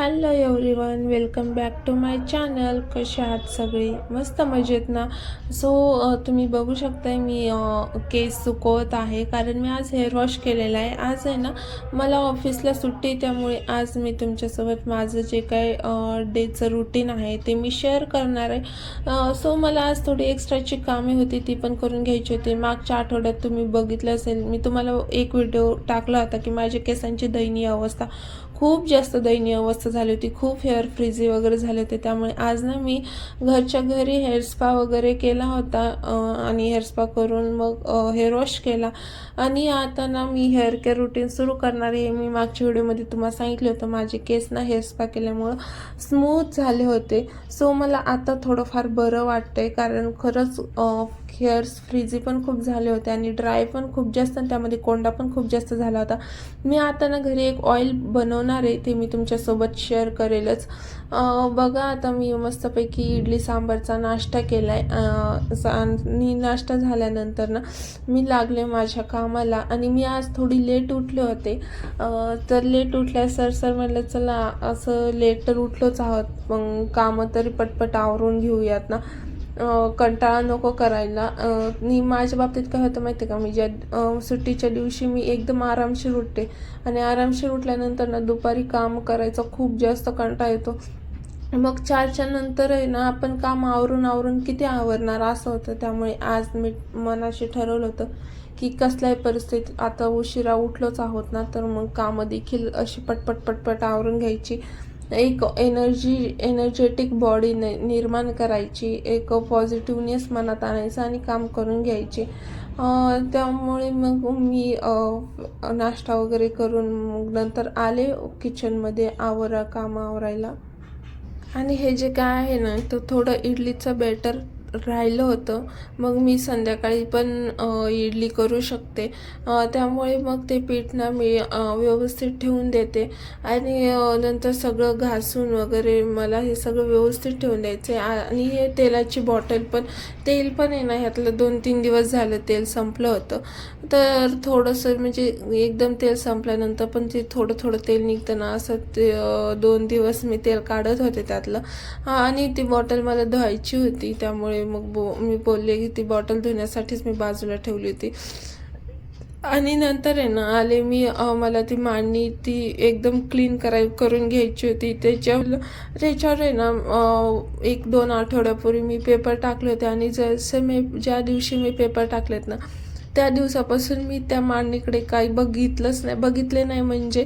Hello everyone welcome back to my channel. कसे आहात सगळे? मस्त मजेत ना? सो तुम्ही बघू शकताय मी केस सुकवत आहे कारण मी आज हेअर वॉश केलेला आहे. आज आहे ना मला ऑफिसला सुट्टी त्यामुळे आज मी तुमच्यासोबत माझं जे काय डेचं रुटीन आहे ते मी शेअर करणार आहे. सो मला आज थोडी एक्स्ट्राची कामे होती ती पण करून घ्यायची होती. मागच्या आठवड्यात तुम्ही बघितलं असेल मी तुम्हाला एक व्हिडिओ टाकला होता की माझ्या केसांची दयनीय अवस्था खूप जास्त दयनीय अवस्था झाली होती. खूप हेअर फ्रिजी वगैरे झाले होते. त्यामुळे आज ना मी घरच्या घरी हेअर स्पा वगैरे केला होता आणि हेअर स्पा करून मग हेअर वॉश केला. आणि आता ना मी हेअर केअर रुटीन सुरू करणार आहे. मी मागच्या व्हिडिओमध्ये तुम्हाला सांगितलं होतं माझे केस ना हेअर स्पा केल्यामुळं स्मूथ झाले होते. सो मला आता थोडंफार बरं वाटतंय. कारण खरंच हेअर्स फ्रीजी पण खूप झाले होते आणि ड्राय पण खूप जास्त आणि त्यामध्ये कोंडा पण खूप जास्त झाला होता. मी आता ना घरी एक ऑइल बनवणार आहे ते मी तुमच्यासोबत शेअर करेलच. बघा आता मी मस्तपैकी इडली सांबारचा नाश्ता केला आहे आणि नाश्ता झाल्यानंतर ना मी लागले माझ्या कामाला आणि मी आज थोडी लेट उठले होते. तर लेट उठल्या सर सर म्हटलं चला असं लेट तर उठलोच आहोत मग कामं तरी पटपट आवरून घेऊयात ना. कंटाळा नको करायला. अं, आणि माझ्या बाबतीत काय होतं माहिती आहे का? मी ज्या सुट्टीच्या दिवशी मी एकदम आरामशीर उठते. आणि आरामशीर उठल्यानंतर ना दुपारी काम करायचा खूप जास्त कंटाळा येतो. मग चारच्या नंतर आहे ना आपण काम आवरून आवरून किती आवरणार असं होतं. त्यामुळे आज मी मनाशी ठरवलं होतं की कसल्याही परिस्थितीत आता उशिरा उठलोच आहोत ना तर मग कामं देखील अशी पटपट पटपट आवरून घ्यायची. एक एनर्जी एनर्जेटिक बॉडी निर्माण करायची एक पॉझिटिव्हनेस मनात आणायचं आणि काम करून घ्यायचे. त्यामुळे मग मी नाश्ता वगैरे करून मग नंतर आले किचनमध्ये आवरा काम आवरायला. आणि हे जे काय आहे ना तर थोडं इडलीचं बॅटर राहिलं होतं. मग मी संध्याकाळी पण इडली करू शकते. त्यामुळे मग ते पीठ ना मी व्यवस्थित ठेवून देते. आणि नंतर सगळं घासून वगैरे मला हे सगळं व्यवस्थित ठेवून द्यायचं आहे आणि हे तेलाची बॉटल पण तेल पण आहे ना ह्यातलं दोन तीन दिवस झालं तेल संपलं होतं. तर थोडंसं म्हणजे एकदम तेल संपल्यानंतर पण ते थोडं थोडं तेल निघतं ना असं ते दोन दिवस मी तेल काढत होते त्यातलं. आणि ती बॉटल मला धुवायची होती त्यामुळे मग बो मी बोलले की ती बॉटल धुण्यासाठीच मी बाजूला ठेवली होती. आणि नंतर आहे ना आले मी मला ती मांडणी ती एकदम क्लीन कराय करून घ्यायची होती. त्याच्यावर त्याच्यावर आहे ना एक दोन आठवड्यापूर्वी मी पेपर टाकले होते. आणि जसे मी ज्या दिवशी मी पेपर टाकलेत ना त्या दिवसापासून मी त्या मांडणीकडे काही बघितलंच नाही. बघितले नाही म्हणजे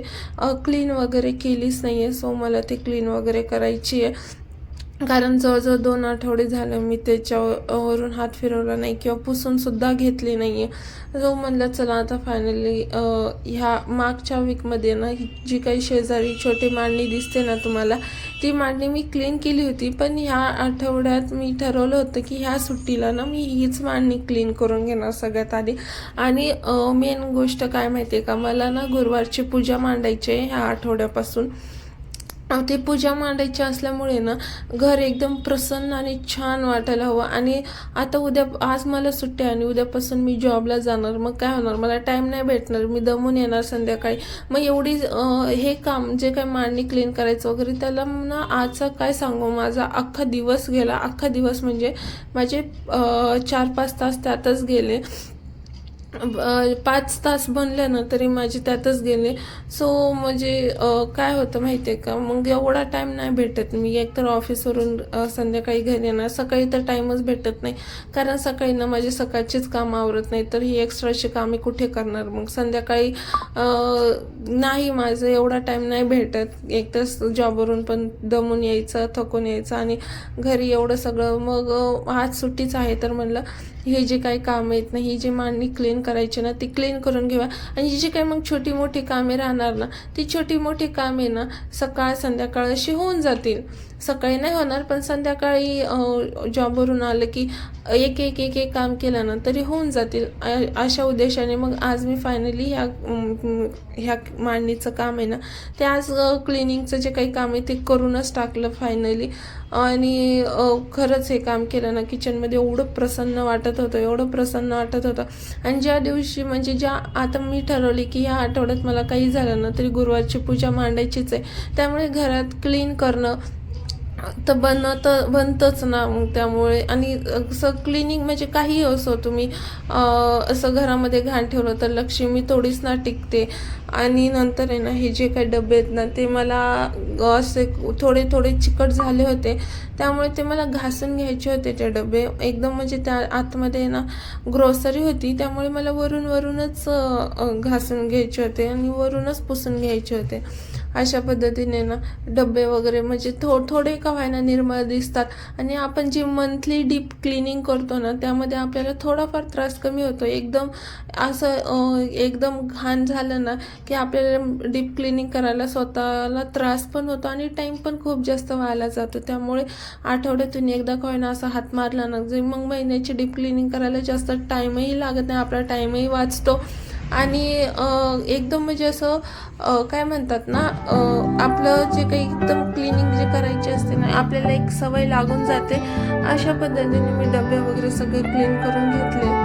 क्लीन वगैरे केलीच नाही आहे सो मला ती क्लीन वगैरे करायची आहे. कारण जवळजवळ दोन आठवडे झालं मी त्याच्यावरून हात फिरवला नाही किंवा पुसूनसुद्धा घेतली नाही आहे जो म्हणलं चला आता फायनली ह्या मागच्या वीकमध्ये ना जी काही शेजारी छोटी मांडणी दिसते ना तुम्हाला ती मांडणी मी क्लीन केली होती. पण ह्या आठवड्यात मी ठरवलं होतं की ह्या सुट्टीला ना मी हीच मांडणी क्लीन करून घेणार सगळ्यात आधी. आणि मेन गोष्ट काय माहिती आहे का? मला ना गुरुवारची पूजा मांडायची आहे ह्या आठवड्यापासून. ते पूजा मांडायची असल्यामुळे ना घर एकदम प्रसन्न आणि छान वाटायला हवं. आणि आता उद्या आज मला सुट्टी आहे आणि उद्यापासून मी जॉबला जाणार. मग काय होणार? मला टाईम नाही भेटणार. मी दमून येणार संध्याकाळी. मग एवढी हे काम जे काय मांडणी क्लीन करायचं वगैरे त्याला ना आजचा काय सांगू? माझा अख्खा दिवस गेला. अख्खा दिवस म्हणजे माझे चार पाच तास त्यातच गेले. पाच तास बनले ना तरी माझे त्यातच गेले. सो म्हणजे काय होतं माहिती आहे का? मग एवढा टाईम नाही भेटत. मी एकतर ऑफिसवरून संध्याकाळी घरी येणार. सकाळी तर टाईमच भेटत नाही. कारण सकाळी ना माझे सकाळचीच कामं आवरत नाही. तर ही एक्स्ट्राची कामे कुठे करणार? मग संध्याकाळी नाही माझं एवढा टाईम नाही भेटत. एकतर जॉबवरून पण दमून यायचं थकून यायचं आणि घरी एवढं सगळं. मग आज सुट्टीच आहे तर म्हणलं हे जे काही काम आहेत ना ही जी मांडणी क्लीन करायची ना ती क्लीन करून घेऊया. आणि ही जी काही मग छोटी मोठी कामे राहणार ना ती छोटी मोठी कामे ना सकाळ संध्याकाळ अशी होऊन जातील. सकाळी नाही होणार पण संध्याकाळी जॉबवरून आलं की एक एक एक एक काम केलं ना तरी होऊन जातील. अशा उद्देशाने मग आज मी फायनली ह्या ह्या मांडणीचं काम आहे ना ते आज क्लिनिंगचं जे काही काम आहे ते करूनच टाकलं फायनली आणि खरंच हे काम केलं ना किचनमध्ये एवढं प्रसन्न वाटत होतं एवढं प्रसन्न वाटत होतं. आणि ज्या दिवशी म्हणजे ज्या आता मी ठरवली की ह्या आठवड्यात मला काही झालं ना तरी गुरुवारची पूजा मांडायचीच आहे. त्यामुळे घरात क्लीन करणं तर बनत बनतंच ना मग त्यामुळे. आणि असं क्लिनिंग म्हणजे काही असो तुम्ही असं घरामध्ये घाण ठेवलं तर लक्ष्मी थोडीच ना टिकते. आणि नंतर आहे ना हे जे काही डबे आहेत ना ते मला असे थोडे थोडे चिकट झाले होते. त्यामुळे ते मला घासून घ्यायचे होते ते डबे. एकदम म्हणजे त्या आतमध्ये ना ग्रोसरी होती. त्यामुळे मला वरून वरूनच घासून घ्यायचे होते आणि वरूनच पुसून घ्यायचे होते. अशा पद्धतीने ना डबे वगैरे म्हणजे थो थोडे का व्हायना निर्मळ दिसतात. आणि आपण जी मंथली डीप क्लिनिंग करतो ना त्यामध्ये आपल्याला थोडाफार त्रास कमी होतो. एकदम असं एकदम घाण झालं ना की आपल्याला डीप क्लिनिंग करायला स्वतःला त्रास पण होतो आणि टाईम पण खूप जास्त व्हायला जातो. त्यामुळे आठवड्यातून एकदा का असा हात मारला ना जे मग महिन्याची डीप क्लिनिंग करायला जास्त टाईमही लागत नाही. आपला टाईमही वाचतो. आणि एकदम म्हणजे असं काय म्हणतात ना आपलं जे काही एकदम क्लिनिंग जे करायचे असते ना आपल्याला एक सवय लागून जाते. अशा पद्धतीने मी डबे वगैरे सगळे क्लीन करून घेतले.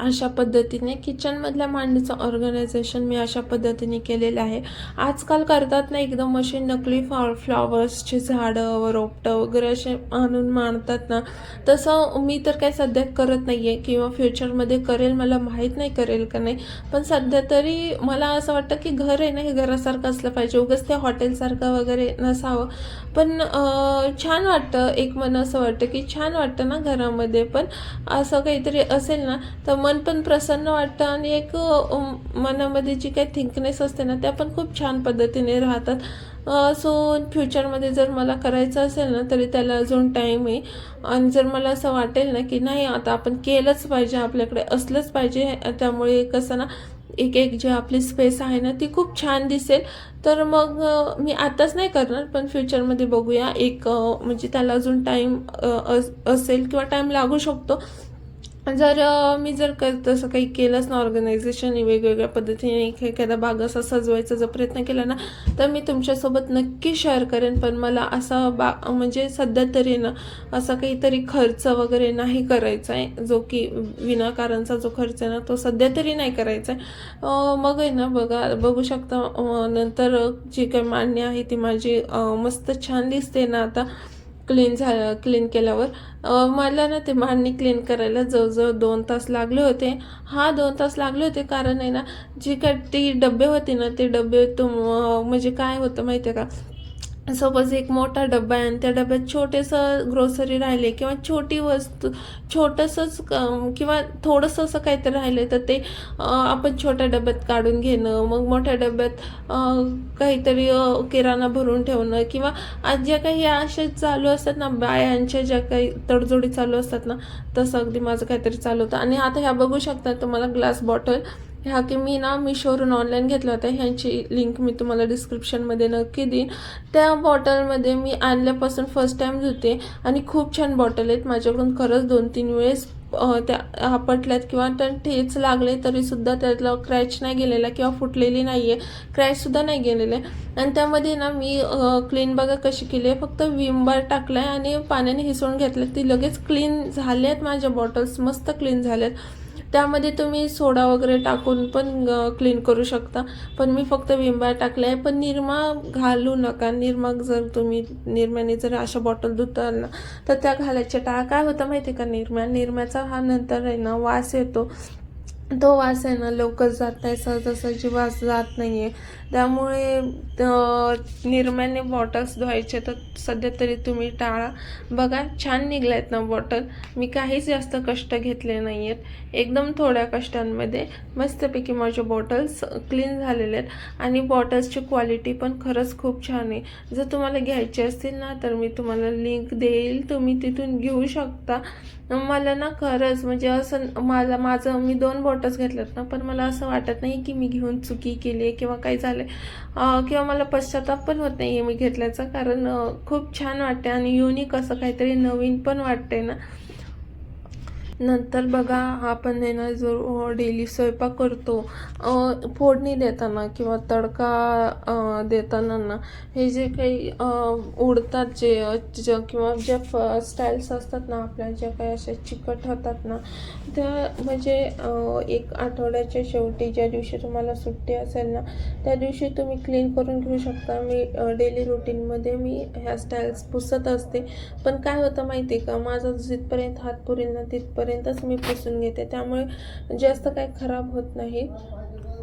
अशा पद्धतीने किचनमधल्या मांडीचं ऑर्गनायझेशन मी अशा पद्धतीने केलेलं आहे. आजकाल करतात ना एकदम असे नकली फ्लॉ फ्लॉवर्सचे झाडं व रोपटं वगैरे असे आणून मांडतात ना तसं मी तर काय सध्या करत नाही आहे किंवा फ्युचरमध्ये करेल मला माहीत नाही करेल का नाही पण सध्या तरी मला असं वाटतं की घर आहे ना हे घरासारखं असलं पाहिजे. उगाच ते हॉटेलसारखं वगैरे नसावं. पण छान वाटतं. एक मन असं वाटतं की छान वाटतं ना घरामध्ये पण असं काहीतरी असेल ना तर मग मन पण प्रसन्न वाटतं आणि एक मनामध्ये जी काही थिंकनेस असते ना त्या पण खूप छान पद्धतीने राहतात. सो फ्युचरमध्ये जर मला करायचं असेल ना तरी त्याला अजून टाईम आहे. आणि जर मला असं वाटेल ना की नाही आता आपण केलंच पाहिजे आपल्याकडे असलंच पाहिजे त्यामुळे कसं ना एक एक जी आपली स्पेस आहे ना ती खूप छान दिसेल. तर मग मी आताच नाही करणार पण फ्युचरमध्ये बघूया. एक म्हणजे त्याला अजून टाईम असेल किंवा टाईम लागू शकतो. जर मी जर क तसं काही केलंच ना ऑर्गनायझेशन वेगवेगळ्या पद्धतीने एक एखादा भाग असा सजवायचा जर प्रयत्न केला ना तर मी तुमच्यासोबत नक्की शेअर करेन. पण मला असा बा म्हणजे सध्या तरी ना असा काहीतरी खर्च वगैरे नाही करायचा आहे. जो की विनाकारणचा जो खर्च आहे ना तो सध्या तरी नाही करायचा आहे. मग आहे ना बघा बघू शकता नंतर जी काही मांडणी आहे ती माझी मस्त छान दिसते ना आता. क्लीन झालं क्लीन केल्यावर मला ना ते मांडणी क्लीन करायला जवळजवळ दोन तास लागले होते. हा दोन तास लागले होते कारण आहे ना जी काय ती डबे होते ना ते डबे तुम म्हणजे काय होतं माहिती आहे का? सपोज एक मोठा डब्बा आहे आणि त्या डब्यात छोटेसं ग्रोसरी राहिले किंवा छोटी वस्तू छोटंसंच किंवा थोडंसं असं काहीतरी राहिलं तर ते आपण छोट्या डब्यात काढून घेणं मग मोठ्या डब्यात काहीतरी किराणा भरून ठेवणं किंवा आज ज्या काही ह्या अशा चालू असतात ना बायांच्या ज्या काही तडजोडी चालू असतात ना तसं अगदी माझं काहीतरी चालू होतं. आणि आता ह्या बघू शकता तुम्हाला ग्लास बॉटल ह्या की मी ना मिशोवरून ऑनलाईन घेतल्या होत्या ह्यांची लिंक मी तुम्हाला डिस्क्रिप्शनमध्ये नक्की देईन. त्या बॉटलमध्ये मी आणल्यापासून फर्स्ट टाईम धुते आणि खूप छान बॉटल आहेत. माझ्याकडून खरंच दोन तीन वेळेस त्या आपटल्यात किंवा त्या ठेच लागले तरीसुद्धा त्यातला क्रॅच नाही गेलेला किंवा फुटलेली नाही आहे क्रॅचसुद्धा नाही गेलेले. आणि त्यामध्ये ना मी क्लीन बघा कशी केली आहे. फक्त विम बार टाकला आहे आणि पाण्याने हिसवून घेतलं ती लगेच क्लीन झाल्यात. माझ्या बॉटल्स मस्त क्लीन झाल्यात. त्यामध्ये तुम्ही सोडा वगैरे टाकून पण क्लीन करू शकता. पण मी फक्त विंबार टाकले आहे पण निरमा घालू नका. निरमा जर तुम्ही निरम्याने जर अशा बॉटल धुताल ना तर त्या घालायच्या टाळा काय होतं माहिती आहे का निरम्या निरम्याचा हा नंतर आहे ना वास येतो. तो वास आहे ना लवकर जात नाही सहजासहजी वास जात नाही आहे त्यामुळे निर्म्याने निरम्याने बॉटल्स धुवायचे. तर सध्या तरी तुम्ही टाळा. बघा छान निघल्या आहेत ना बॉटल मी काहीच जास्त कष्ट घेतले नाही आहेत एकदम थोड्या कष्टांमध्ये मस्तपैकी माझ्या बॉटल्स क्लीन झालेले आहेत. आणि बॉटल्सची क्वालिटी पण खरंच खूप छान आहे. जर तुम्हाला घ्यायचे असतील ना तर मी तुम्हाला लिंक देईल. तुम्ही तिथून घेऊ शकता. मला ना खरंच म्हणजे असं मला माझं मी दोन बॉटल्स घेतल्यात ना पण मला असं वाटत नाही की मी घेऊन चुकी केली आहे किंवा काही झालं आहे किंवा मला पश्चाताप पण होत नाही आहे मी घेतल्याचा कारण खूप छान वाटते आणि युनिक असं काहीतरी नवीन पण वाटते ना. नंतर बघा आपण आहे ना जो डेली स्वयंपाक करतो फोडणी देताना किंवा तडका देताना ना हे जे काही उडतात जे किंवा ज्या फ स्टाईल्स असतात ना आपल्या ज्या काही अशा चिकट होतात ना त्या म्हणजे एक आठवड्याच्या शेवटी ज्या दिवशी तुम्हाला सुट्टी असेल ना त्या दिवशी तुम्ही क्लीन करून घेऊ शकता. मी डेली रुटीनमध्ये मी ह्या स्टाईल्स पुसत असते. पण काय होतं माहिती आहे का? माझा जिथपर्यंत हात पुरेल ना पर्यंतच मी पुसून घेते. त्यामुळे जास्त काही खराब होत नाही.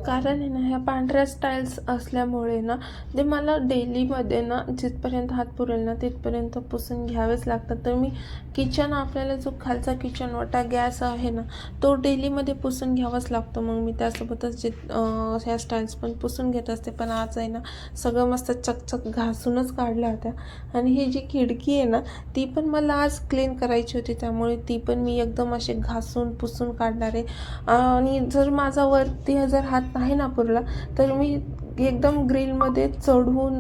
कारण आहे ना ह्या पांढऱ्या स्टाईल्स असल्यामुळे ना ते मला डेलीमध्ये ना जिथपर्यंत हात पुरेल ना तिथपर्यंत पुसून घ्यावेच लागतात. तर मी किचन आपल्याला जो खालचा किचन वाटा गॅस आहे ना तो डेलीमध्ये पुसून घ्यावाच लागतो. मग मी त्यासोबतच जे ह्या स्टाईल्स पण पुसून घेत असते. पण आज आहे ना सगळं मस्त चकचक घासूनच काढल्या होत्या. आणि ही जी खिडकी आहे ना ती पण मला आज क्लीन करायची होती. त्यामुळे ती पण मी एकदम असे घासून पुसून काढणार आहे. आणि जर माझा वरती जर हात नाही ना पुरला तर मी एकदम ग्रिलमध्ये चढून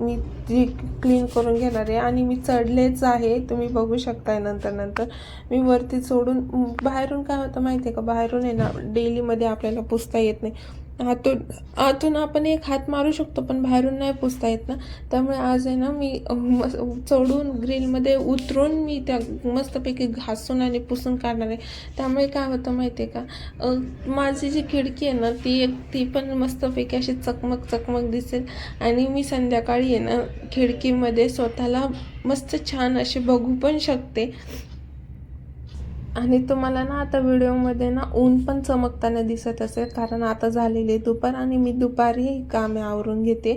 मी ती क्लीन करून घेणार आहे आणि मी चढलेच आहे तुम्ही बघू शकताय नंतर नंतर. मी वरती चढून बाहेरून काय होतं माहिती आहे का? बाहेरून आहे ना डेलीमध्ये आपल्याला पुसता येत नाही. आतून आतून आपण एक हात मारू शकतो पण बाहेरून नाही पुसता येत ना. त्यामुळे आज आहे ना मी मस- चढून ग्रिलमध्ये उतरून मी त्या मस्तपैकी घासून आणि पुसून काढणार आहे. त्यामुळे काय होतं माहिती आहे का माझी जी खिडकी आहे ना ती एक ती पण मस्तपैकी अशी चकमक चकमक दिसेल. आणि मी संध्याकाळी आहे ना खिडकीमध्ये स्वतःला मस्त छान अशी बघू पण शकते. आणि तुम्हाला ना आता व्हिडिओमध्ये ना ऊन पण चमकताना दिसत असेल कारण आता झालेली आहे दुपार आणि मी दुपारी कामे आवरून घेते.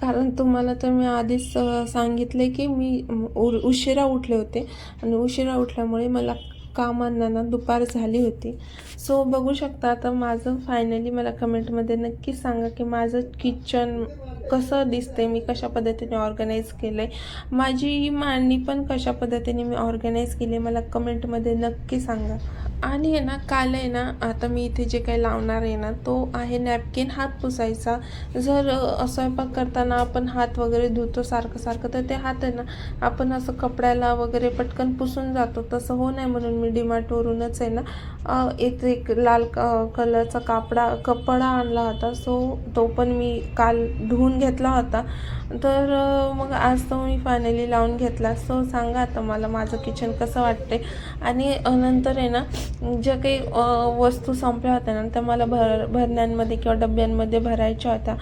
कारण तुम्हाला तर मी आधीच सांगितले की मी उ- उशिरा उठले होते आणि उशिरा उठल्यामुळे मला कामांना ना दुपार झाली होती. सो बघू शकता आता माझं फायनली मला कमेंटमध्ये नक्की सांगा की माझं किचन कसं दिसते मी कशा पद्धतीने ऑर्गनाईज केलं आहे माझी मांडणी पण कशा पद्धतीने मी ऑर्गनाईज केली मला कमेंटमध्ये नक्की सांगा. आणि आहे ना काल आहे ना आता मी इथे जे काही लावणार आहे ना तो आहे नॅपकिन हात पुसायचा. जर स्वयंपाक करताना आपण हात वगैरे धुतो सारखं सारखं तर ते हात आहे ना आपण असं कपड्याला वगैरे पटकन पुसून जातो. तसं हो नाही म्हणून मी डिमार्टवरूनच आहे ना एक एक लाल क- कलरचा कापडा कपडा आणला होता. सो तो पण मी काल धुवून घेतला होता. तर मग आज तो मी फायनली लावून घेतला. सो सांगा आता मला माझं किचन कसं वाटते आणि नंतर आहे ना ज्या काही वस्तू संपल्या होत्या ना त्या मला भर भरण्यांमध्ये किंवा डब्यांमध्ये भरायच्या होत्या.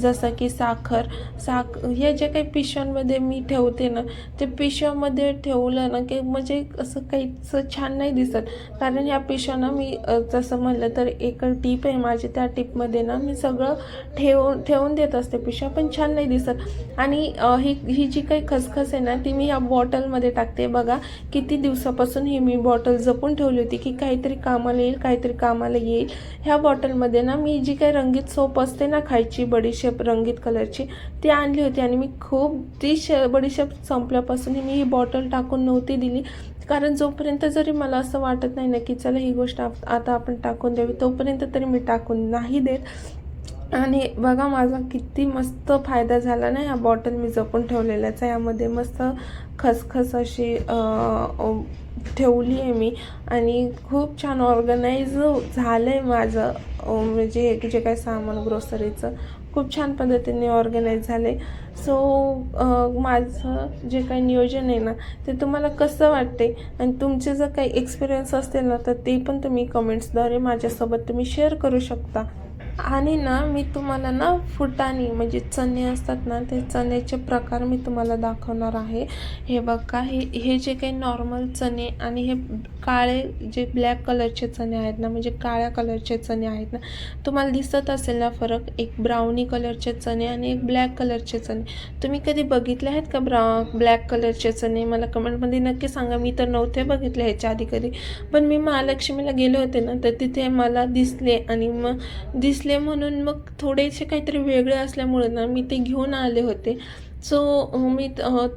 जसं की साखर साख हे जे काही पिशव्यांमध्ये मी ठेवते ना ते पिशव्यामध्ये ठेवलं ना की म्हणजे असं काहीच छान नाही दिसत. कारण ह्या पिशव्यांना मी जसं म्हणलं तर एक टीप आहे माझी त्या टीपमध्ये ना मी सगळं ठेवून ठेवून देत असते पिशव्या पण छान नाही दिसत. आणि ही ही जी काही खसखस आहे ना ती मी या बॉटलमध्ये टाकते. बघा किती दिवसापासून ही मी बॉटल जपून ठेवली होती की की काहीतरी कामाला येईल काहीतरी कामाला येईल. ह्या बॉटलमध्ये ना मी जी काही रंगीत सोप असते ना खायची बडीशेप रंगीत कलरची ती आणली होती आणि मी खूप ती श बडीशेप संपल्यापासून मी ही बॉटल टाकून नव्हती दिली. कारण जोपर्यंत जरी मला असं वाटत नाही ना की चला ही गोष्ट आता आपण टाकून द्यावी तोपर्यंत तरी मी टाकून नाही देत. आणि बघा माझा किती मस्त फायदा झाला ना ह्या बॉटल मी जपून ठेवलेल्याचा. यामध्ये मस्त खसखस अशी ठेवली आहे मी. आणि खूप छान ऑर्गनाईज झालं आहे माझं म्हणजे जे काय सामान ग्रोसरीचं खूप छान पद्धतीने ऑर्गनाईज झाले सो माझं जे काही नियोजन आहे ना ते तुम्हाला कसं वाटते आणि तुमचे जर काही एक्सपिरियन्स असतील ना तर ते पण तुम्ही कमेंट्सद्वारे माझ्यासोबत तुम्ही शेअर करू शकता. आणि ना मी तुम्हाला ना फुटाणी म्हणजे चणे असतात ना ते चण्याचे प्रकार मी तुम्हाला दाखवणार आहे. हे बघा हे हे जे काही नॉर्मल चणे आणि हे काळे जे ब्लॅक कलरचे चणे आहेत ना म्हणजे काळ्या कलरचे चणे आहेत ना तुम्हाला दिसत असेल ना फरक एक ब्राउनी कलरचे चणे आणि एक ब्लॅक कलरचे चणे. तुम्ही कधी बघितले आहेत का ब्रा ब्लॅक कलरचे चणे? मला कमेंटमध्ये नक्की सांगा. मी तर नव्हते बघितले ह्याच्या आधी कधी. पण मी महालक्ष्मीला गेले होते ना तर तिथे मला दिसले आणि मग दिसले म्हणून मग थोडेसे काहीतरी वेगळे असल्यामुळे ना मी ते घेऊन आले होते. सो मी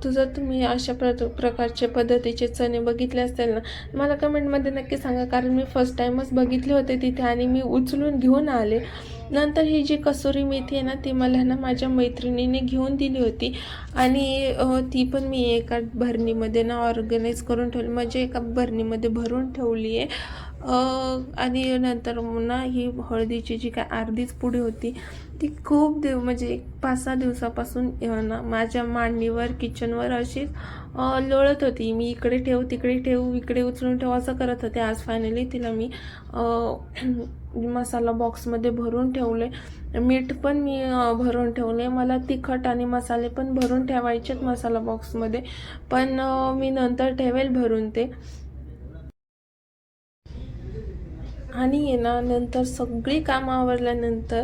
तुझं तुम्ही अशा प्र प्रकारचे पद्धतीचे चणे बघितले असतील ना मला कमेंटमध्ये नक्की सांगा. कारण मी फर्स्ट टाईमच बघितले होते तिथे आणि मी उचलून घेऊन आले. नंतर ही जी कसुरी मेथी आहे ना ती मला ना माझ्या मैत्रिणीने घेऊन दिली होती. आणि ती पण मी एका भरणीमध्ये ना ऑर्गनाईज करून ठेवली. म्हणजे एका भरणीमध्ये भरून ठेवली आहे. आणि नंतर ना ही हळदीची जी काय अर्धीच पुडी होती ती खूप दिव म्हणजे एक पाच सहा दिवसापासून ना माझ्या मांडणीवर किचनवर अशीच लोळत होती. मी इकडे ठेवू तिकडे ठेवू इकडे उचलून ठेवू असं करत होते. आज फायनली तिला मी मसाला बॉक्समध्ये भरून ठेवले. मीठ पण मी भरून ठेवले. मला तिखट आणि मसाले पण भरून ठेवायचेत मसाला बॉक्समध्ये पण मी नंतर ठेवेल भरून ते. आणि आहे ना नंतर सगळी कामं आवरल्यानंतर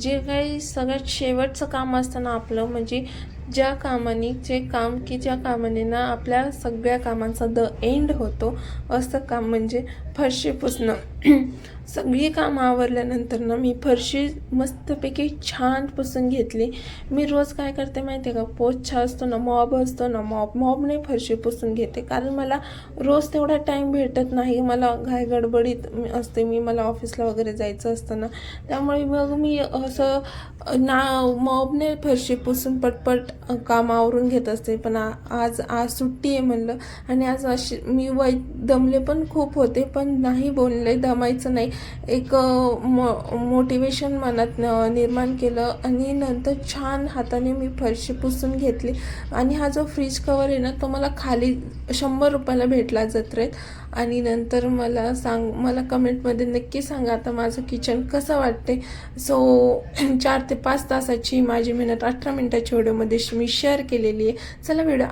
जे काही सगळ्यात शेवटचं काम असतं ना आपलं म्हणजे ज्या कामाने जे काम की ज्या कामाने ना आपल्या सगळ्या कामांचा द एंड होतो असं काम म्हणजे फरशी पुसणं. सगळी कामं आवरल्यानंतर ना मी फरशी मस्तपैकी छान पुसून घेतली. मी रोज काय करते माहिती आहे का? पोछा असतो ना मॉब असतो ना मॉब. मॉबने फरशी पुसून घेते. कारण मला रोज तेवढा टाईम भेटत नाही. मला घाय गडबडीत असते. मी मला ऑफिसला वगैरे जायचं असतं ना. त्यामुळे मग मी असं ना मॉबने फरशी पुसून पटपट काम आवरून घेत असते. पण आ- आज आज सुट्टी आहे म्हणलं. आणि आज अशी मी वै दमले पण खूप होते. पण नाही बोलले दमायचं नाही. एक मो मोटिवेशन मनात निर्माण केलं आणि नंतर छान हाताने मी फरशी पुसून घेतली. आणि हा जो फ्रीज कवर आहे ना तो मला खाली शंभर रुपयाला भेटला जत्रेत. आणि नंतर मला सांग मला कमेंटमध्ये नक्की सांगा आता माझं किचन कसं वाटते सो चार ते पाच तासाची माझी मेहनत अठरा मिनटाच्या व्हिडिओमध्ये मी शेअर केलेली आहे. चला व्हिडिओ